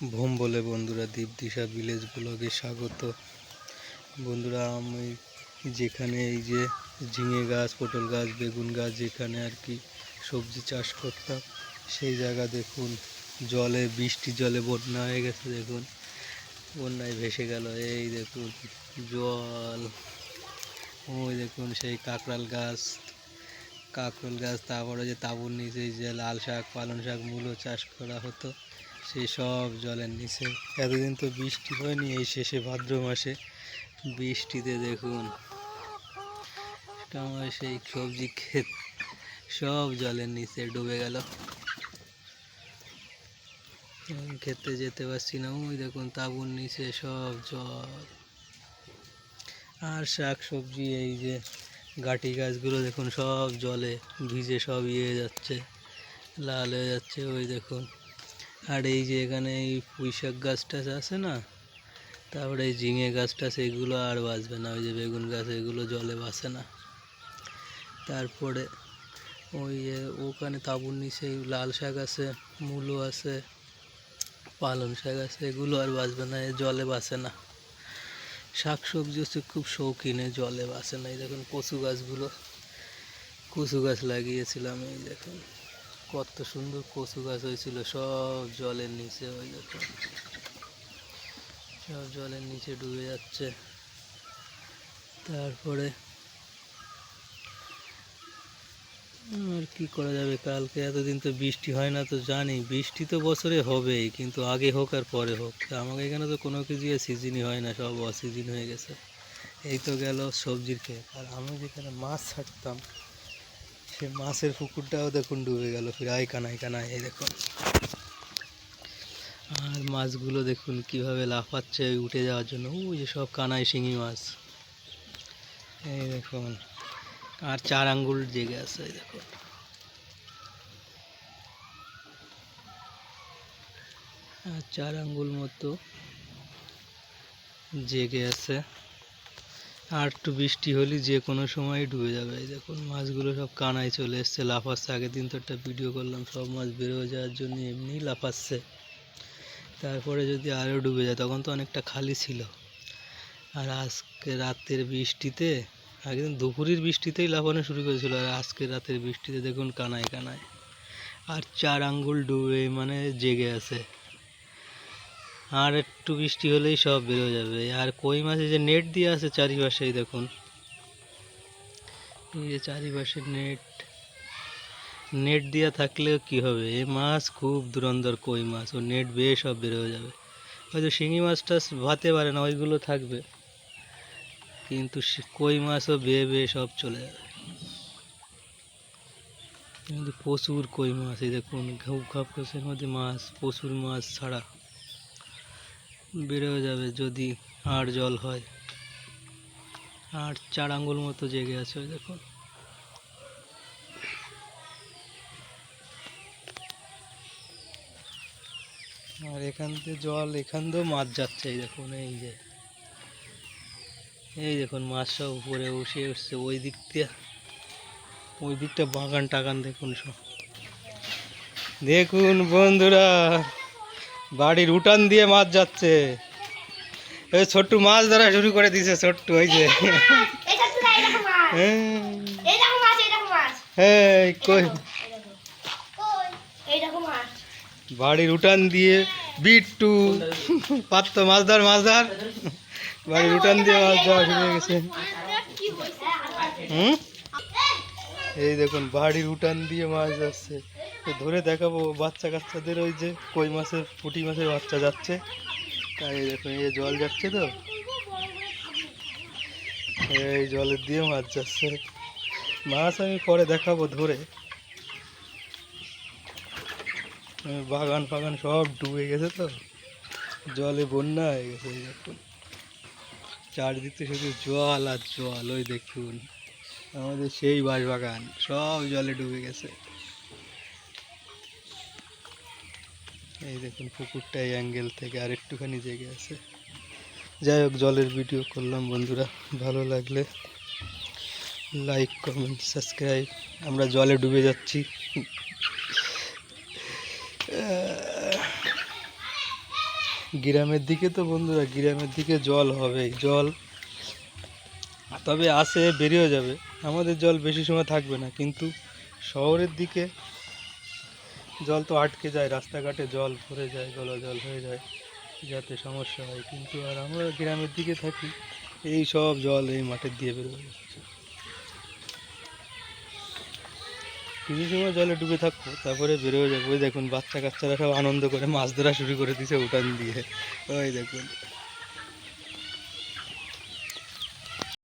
Vom বলে বন্ধুরা দীপ দিশা village ব্লগে স্বাগত। বন্ধুরা, আমি যেখানে এই যে ঝিঙে গাছ, পটল গাছ, বেগুন গাছ, যেখানে আর কি সবজি চাষ করতাম, সেই জায়গা দেখুন। জলে, বৃষ্টি জলে বন্যা হয়ে গেছে দেখুন। বন্যায় ভেসে গেল, এই দেখুন, জল। ওই দেখুন, সেই কাঁকড়াল গাছ। কাঁকরোল গাছ, তারপরে যে তাঁবুর নিচে যে লাল শাক, পালং শাক, মূলো চাষ করা হতো। সেই সব জলের নিচে। এতদিন তো বৃষ্টি হয়নি এই শেষে ভাদ্র মাসে। বৃষ্টিতে দেখুন আমার সেই সবজি ক্ষেত, সব জলের নিচে ডুবে গেল। খেতে যেতে পারছি না, ওই দেখুন তাঁবুর নিচে সব জল। আর শাক সবজি, এই যে গাটি গাছগুলো দেখুন সব জলে ভিজে সব ইয়ে যাচ্ছে, লাল হয়ে যাচ্ছে, ওই দেখুন। আর এই যে এখানে এই পুঁই শাক গাছটা আছে না, তারপরে এই ঝিঙে গাছটা সেগুলো আর বাঁচবে না, ওই যে বেগুন গাছ, এগুলো জলে বাঁচে না। তারপরে ওই যে ওখানে তাঁবুর নিচে লাল শাক আছে, মূলো আছে, পালং শাক আছে, এগুলো আর বাঁচবে না জলে বাঁচে না। শাক সবজি হচ্ছে খুব শৌখিনে জলে বাসে না। এই দেখুন কচু গাছগুলো, কচু গাছ লাগিয়েছিলাম, এই দেখুন। কত সুন্দর কচু গাছ হয়েছিল, সব জলের নিচে ওই দেখুন সব জলের নিচে ডুবে যাচ্ছে। তারপরে আর কি করা যাবে? কালকে এতদিন তো বৃষ্টি হয় না তো জানি, বৃষ্টি তো বছরে হবেই, কিন্তু আগে হোক আর পরে হোক। আমাকে এখানে তো কোনো কিছু সিজনই হয় না, সব অসিজন হয়ে গেছে। এই তো গেল সবজির ক্ষেত। আর আমি যেখানে মাছ ছাড়তাম সে মাছের পুকুরটাও দেখুন ডুবে গেল প্রায় কানায় কানায়, এই দেখুন। আর মাছগুলো দেখুন কীভাবে লাফাচ্ছে উঠে যাওয়ার জন্য। ওই যে সব কানায় শিঙি মাছ। এই দেখুন, আর চার আঙ্গুল জেগে আছে, এই দেখুন। আর চার আঙ্গুল মতো জেগে আছে। আর একটু বৃষ্টি হলে যে কোনো সময় ডুবে যাবে। এই দেখুন, মাছগুলো সব কানায় চলে এসছে, লাফাচ্ছে। আগের দিন তো একটা ভিডিও করলাম, সব মাছ বেরোয় যাওয়ার জন্য এমনিই লাফাচ্ছে। তারপরে যদি আরও ডুবে যায়, তখন তো অনেকটা খালি ছিল। আর আজকে রাতের বৃষ্টিতে, আগের দিন দুপুরের বৃষ্টিতেই লাফানো শুরু করেছিল, আর আজকে রাতের বৃষ্টিতে দেখুন কানায় কানায়। আর চার আঙ্গুল ডুবে মানে জেগে আছে। আর একটু বৃষ্টি হলেই সব বেরো যাবে। আর কই মাছে যে নেট দিয়ে আছে চারিপাশেই দেখুন। এই যে চারিপাশে নেট নেট দেওয়া থাকলেও কি হবে? এই মাছ খুব দুরন্দর কই মাছ। ও নেট বেয়ে সব বেরো যাবে। হয়তো শিঙি মাছটা ভাতে পারে না, ওইগুলো থাকবে। কিন্তু কই মাছও বেয়ে বেয়ে সব চলে যাবে। কিন্তু প্রচুর কই মাছ, এই দেখুন ঘাপ ঘাপ গাছের মধ্যে মাছ, প্রচুর মাছ ছাড়া। বেড়েও যাবে যদি আর জল হয়। আর চার আঙ্গুল মতো জেগে আছে দেখুন। আর এখান থেকে জল, এখান দিয়েও মাছ যাচ্ছে এই দেখুন, এই যে। এই দেখুন মাছ সব উপরে উঠে উঠছে, ওই দিক দিয়ে। ওই দিকটা বাগান টাগান দেখুন সব। দেখুন বন্ধুরা বাড়ির উঠান দিয়ে মাছ যাচ্ছে। এই ছোট্ট মাছ ধরা শুরু করে দিছে ছোট্টু ওই যে। বাড়ির উঠান দিয়ে বিট্টু পাত্র মাছ ধর মাছ ধর। বাড়ির উঠান দিয়ে মাছ ধরা শুরু হয়ে গেছে। হুম? এই দেখুন বাড়ির উঠান দিয়ে মাছ যাচ্ছে। তো ধরে দেখাবো বাচ্চা কাচ্চাদের ওই যে কই মাছের, পুঁটি মাছের বাচ্চা যাচ্ছে। তাই দেখুন, এই জল যাচ্ছে তো। এই জলের দিয়ে মাছ যাচ্ছে। মাছ আমি পরে দেখাবো ধরে। বাগান ফাগান সব ডুবে গেছে তো। জলে বন্যা হয়ে গেছে দেখুন। চারদিকে শুধু জল আর জল, ওই দেখুন। আমাদের সেই বাঁশবাগান, সব জলে ডুবে গেছে। এই দেখুন পুকুরটা এই অ্যাঙ্গেল থেকে আর একটুখানি জেগে আছে। যাই হোক, জলের ভিডিও করলাম বন্ধুরা, ভালো লাগলে লাইক কমেন্ট সাবস্ক্রাইব আমরা জলে ডুবে যাচ্ছি। গ্রামের দিকে তো বন্ধুরা, গ্রামের দিকে জল হবেই, জল তবে আসে, বেরিয়েও যাবে। আমাদের জল বেশি সময় থাকবে না, কিন্তু শহরের দিকে জল তো আটকে যায়, রাস্তাঘাটে জল ভরে যায় গলা জল হয়ে যায়, যাতে সমস্যা হয়। কিন্তু আর আমরা গ্রামের দিকে থাকি, এই সব জল এই মাঠের দিয়ে বেরোবে কিছু সময় জলে ডুবে থাকব, তারপরে বেরোয় যাব। ওই দেখুন বাচ্চা কাচ্চারা সব আনন্দ করে, মাছ ধরা শুরু করে দিছে উঠান দিয়ে। ওই দেখুন।